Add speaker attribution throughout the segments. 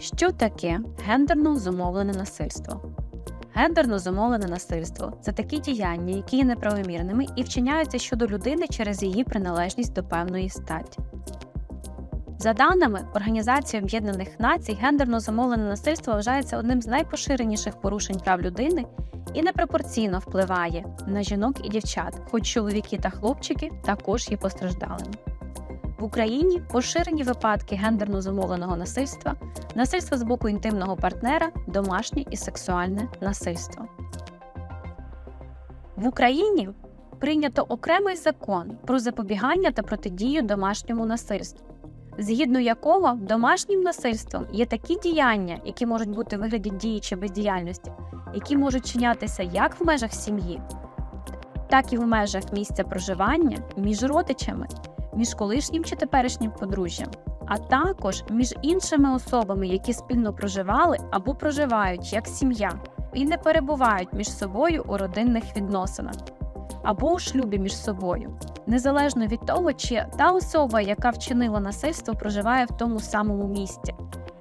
Speaker 1: Що таке гендерно зумовлене насильство? Гендерно зумовлене насильство це такі діяння, які є неправомірними і вчиняються щодо людини через її приналежність до певної статі. За даними Організації Об'єднаних Націй, гендерно зумовлене насильство вважається одним з найпоширеніших порушень прав людини і непропорційно впливає на жінок і дівчат, хоч чоловіки та хлопчики також є постраждалими. В Україні поширені випадки гендерно зумовленого насильства, насильство з боку інтимного партнера, домашнє і сексуальне насильство. В Україні прийнято окремий закон про запобігання та протидію домашньому насильству, згідно якого домашнім насильством є такі діяння, які можуть бути в вигляді дії чи бездіяльності, які можуть чинятися як в межах сім'ї, так і в межах місця проживання між родичами між колишнім чи теперішнім подружжям, а також між іншими особами, які спільно проживали або проживають як сім'я, і не перебувають між собою у родинних відносинах або у шлюбі між собою, незалежно від того, чи та особа, яка вчинила насильство, проживає в тому самому місці.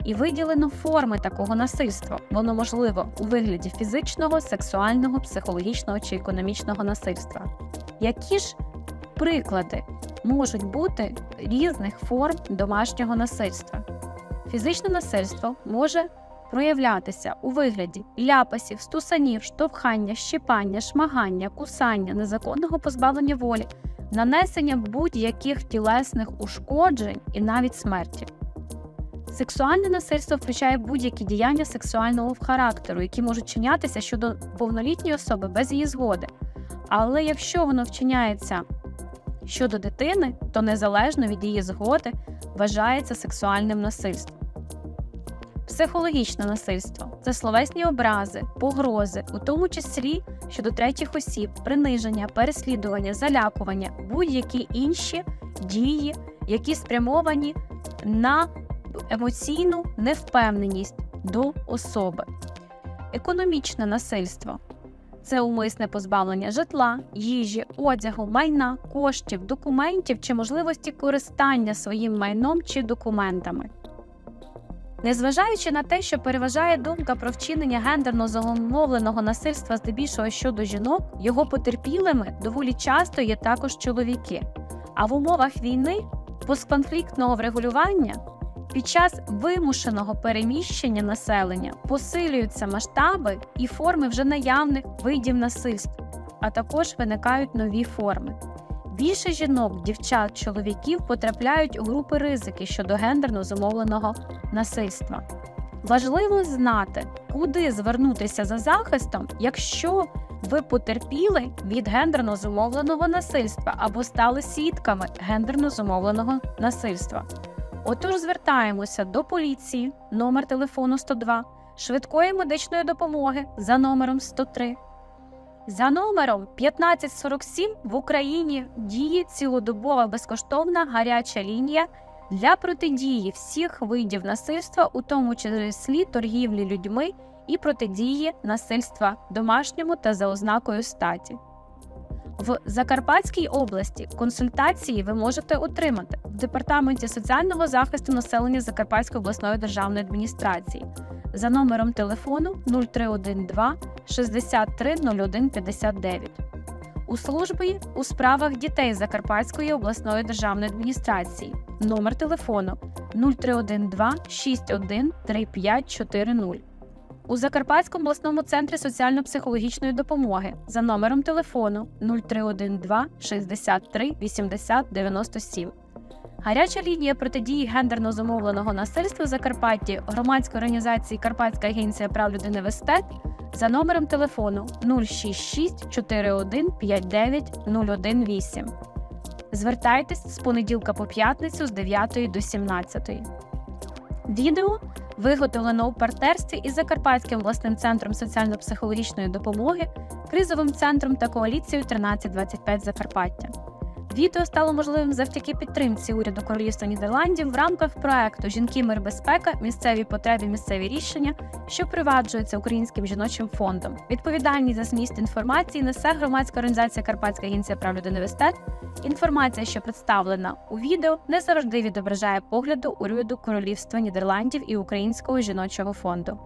Speaker 1: І виділено форми такого насильства. Воно можливо у вигляді фізичного, сексуального, психологічного чи економічного насильства. Які ж приклади можуть бути різних форм домашнього насильства. Фізичне насильство може проявлятися у вигляді ляпасів, стусанів, штовхання, щипання, шмагання, кусання, незаконного позбавлення волі, нанесення будь-яких тілесних ушкоджень і навіть смерті. Сексуальне насильство включає будь-які діяння сексуального характеру, які можуть чинятися щодо повнолітньої особи без її згоди. Але якщо воно вчиняється щодо дитини, то незалежно від її згоди вважається сексуальним насильством. Психологічне насильство це словесні образи, погрози, у тому числі щодо третіх осіб, приниження, переслідування, залякування, будь-які інші дії, які спрямовані на емоційну невпевненість до особи. Економічне насильство це умисне позбавлення житла, їжі, одягу, майна, коштів, документів чи можливості користання своїм майном чи документами. Незважаючи на те, що переважає думка про вчинення гендерно замовленого насильства здебільшого щодо жінок, його потерпілими доволі часто є також чоловіки. А в умовах війни постконфліктного врегулювання під час вимушеного переміщення населення посилюються масштаби і форми вже наявних видів насильства, а також виникають нові форми. Більше жінок, дівчат, чоловіків потрапляють у групи ризики щодо гендерно зумовленого насильства. Важливо знати, куди звернутися за захистом, якщо ви потерпіли від гендерно зумовленого насильства або стали свідками гендерно зумовленого насильства. Отож, звертаємося до поліції, номер телефону 102, швидкої медичної допомоги за номером 103. За номером 1547 в Україні діє цілодобова безкоштовна гаряча лінія для протидії всіх видів насильства, у тому числі торгівлі людьми і протидії насильства домашньому та за ознакою статі. В Закарпатській області консультації ви можете отримати в департаменті соціального захисту населення Закарпатської обласної державної адміністрації за номером телефону 0312 63 01 59 у службі у справах дітей Закарпатської обласної державної адміністрації. Номер телефону 0312 61 3540 у Закарпатському обласному центрі соціально-психологічної допомоги за номером телефону 0312 63 80 97. Гаряча лінія протидії гендерно зумовленого насильства в Закарпатті громадської організації Карпатська агенція прав людини Вестет за номером телефону 066 41 59 018. Звертайтесь з понеділка по п'ятницю з 9 до 17. Відео виготовлено у партнерстві із Закарпатським обласним центром соціально-психологічної допомоги, кризовим центром та коаліцією 1325 Закарпаття. Відео стало можливим завдяки підтримці уряду Королівства Нідерландів в рамках проекту Жінки мир безпека, місцеві потреби, місцеві рішення, що впроваджується Українським жіночим фондом. Відповідальність за зміст інформації несе громадська організація Карпатська агенція прав людини Вестет Інформація, що представлена у відео, не завжди відображає погляду уряду Королівства Нідерландів і Українського жіночого фонду.